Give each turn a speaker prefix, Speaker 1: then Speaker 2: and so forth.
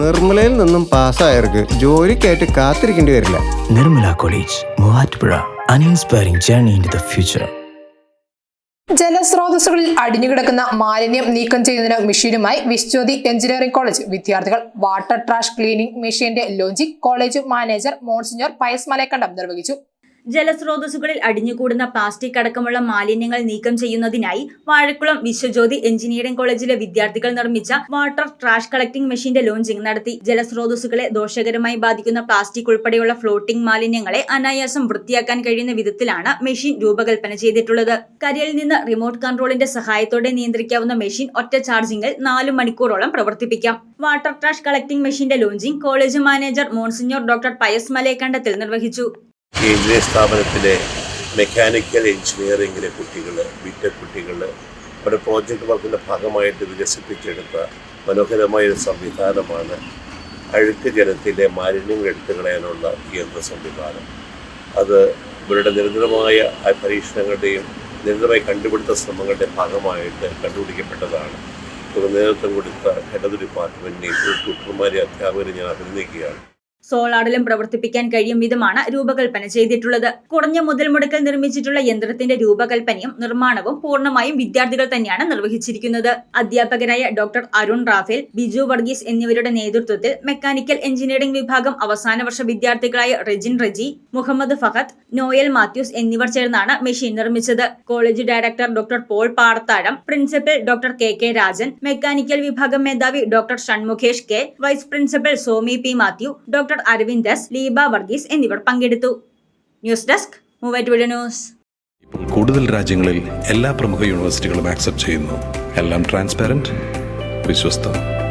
Speaker 1: നിർമ്മലയിൽ നിന്നും പാസ്സായവർക്ക് ജോലിക്കായിട്ട് കാത്തിരിക്കേണ്ടി വരില്ല.
Speaker 2: Nirmala college Muvattupuzha. Uninspiring journey in the future
Speaker 3: ജലസ്രോതസ്സുകളിൽ അടിഞ്ഞുകിടക്കുന്ന മാലിന്യം നീക്കം ചെയ്യുന്നതിന് മെഷീനുമായി വിശ്വജ്യോതി എഞ്ചിനീയറിംഗ് കോളേജ്. വിദ്യാർത്ഥികൾ വാട്ടർ ട്രാഷ് ക്ലീനിംഗ് മെഷീന്റെ launching college manager monsignor Pius Malakkandam നിർവഹിച്ചു.
Speaker 4: ജലസ്രോതസ്സുകളിൽ അടിഞ്ഞുകൂടുന്ന പ്ലാസ്റ്റിക് അടക്കമുള്ള മാലിന്യങ്ങൾ നീക്കം ചെയ്യുന്നതിനായി വാഴക്കുളം വിശ്വജ്യോതി എഞ്ചിനീയറിംഗ് കോളേജിലെ വിദ്യാർത്ഥികൾ നിർമ്മിച്ച വാട്ടർ ട്രാഷ് കളക്ടിംഗ് മെഷീന്റെ ലോഞ്ചിംഗ് നടത്തി. ജലസ്രോതസ്സുകളെ ദോഷകരമായി ബാധിക്കുന്ന പ്ലാസ്റ്റിക് ഉൾപ്പെടെയുള്ള ഫ്ലോട്ടിംഗ് മാലിന്യങ്ങളെ അനായാസം വൃത്തിയാക്കാൻ കഴിയുന്ന വിധത്തിലാണ് മെഷീൻ രൂപകൽപ്പന ചെയ്തിട്ടുള്ളത്. കരയിൽ നിന്ന് റിമോട്ട് കൺട്രോളിന്റെ സഹായത്തോടെ നിയന്ത്രിക്കാവുന്ന മെഷീൻ ഒറ്റ ചാർജിംഗിൽ നാല് മണിക്കൂറോളം പ്രവർത്തിപ്പിക്കാം. വാട്ടർ ട്രാഷ് കളക്ടിംഗ് മെഷീന്റെ launching college manager monsignor doctor Pius Malayakandathil നിർവഹിച്ചു.
Speaker 5: ഈ സ്ഥാപനത്തിലെ മെക്കാനിക്കൽ എഞ്ചിനീയറിംഗിലെ കുട്ടികൾ ബിടെക് കുട്ടികൾ അവരുടെ പ്രോജക്റ്റ് വർക്കിന്റെ ഭാഗമായിട്ട് വികസിപ്പിച്ചെടുത്ത മനോഹരമായ ഒരു സംവിധാനമാണ് അഴുക്ക് ജലത്തിലെ മാലിന്യങ്ങൾ എടുത്തു കളയാനുള്ള യന്ത്ര സംവിധാനം. അത് ഇവരുടെ നിരന്തരമായ പരീക്ഷണങ്ങളുടെയും നിരന്തരമായ കണ്ടുപിടുത്ത ശ്രമങ്ങളുടെ ഭാഗമായിട്ട് കണ്ടുപിടിക്കപ്പെട്ടതാണ്. ഇവർ നേതൃത്വം കൊടുത്ത ഹെഡ് ഡിപ്പാർട്ട്മെന്റിനെയും ഡോക്ടർമാരെ അധ്യാപകരെ ഞാൻ അഭിനന്ദിക്കുകയാണ്.
Speaker 4: സോളാറിലും പ്രവർത്തിപ്പിക്കാൻ കഴിയും വിധമാണ് രൂപകൽപ്പന ചെയ്തിട്ടുള്ളത്. കുറഞ്ഞ മുതൽ മുടക്കൽ നിർമ്മിച്ചിട്ടുള്ള യന്ത്രത്തിന്റെ രൂപകൽപ്പനയും നിർമ്മാണവും പൂർണമായും വിദ്യാർത്ഥികൾ തന്നെയാണ് നിർവഹിച്ചിരിക്കുന്നത്. അധ്യാപകരായ ഡോക്ടർ അരുൺ റാഫേൽ ബിജു വർഗീസ് എന്നിവരുടെ നേതൃത്വത്തിൽ മെക്കാനിക്കൽ എഞ്ചിനീയറിംഗ് വിഭാഗം അവസാന വർഷ വിദ്യാർത്ഥികളായ റെജിൻ റെജി മുഹമ്മദ് ഫഹദ് നോയൽ മാത്യൂസ് എന്നിവർ ചേർന്നാണ് മെഷീൻ നിർമ്മിച്ചത്. College director doctor Paul Parthazham principal doctor K K Rajan mechanical വിഭാഗം മേധാവി doctor Shanmukhesh K vice principal Somy P Mathew doctor Aravind S Leeba Varghese എന്നിവർ പങ്കെടുത്തു. News desk Muvattupuzha news.
Speaker 6: ഇപ്പോൾ കൂടുതൽ രാജ്യങ്ങളിൽ എല്ലാ പ്രമുഖ യൂണിവേഴ്സിറ്റികളും ആക്സെപ്റ്റ് ചെയ്യുന്നു. എല്ലാം ട്രാൻസ്പാരന്റ് വിശ്വസ്തം.